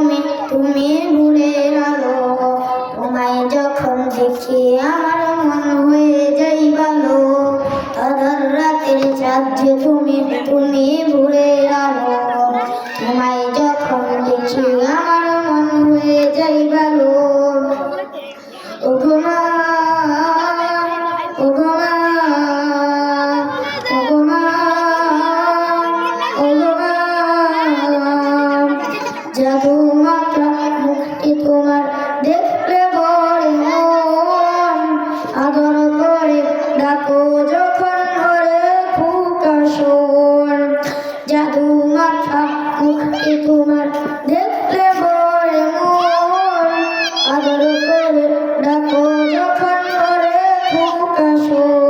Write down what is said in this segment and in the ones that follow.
তুমি তুমি ভুলের আলো, তোমায় যখন দেখি আমার মন হয়ে যাই ভালো। আধার রাতের চাঁদ যে তুমি তুমি ভুলের আলো, তোমায় যখন দেখি আমার মন হয়ে যাই ভালো। ওগো মা মুক্তি তোমার দেখলে পরে মন। আবার করে ডাকো যখন করে ফুকাশন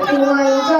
我一个。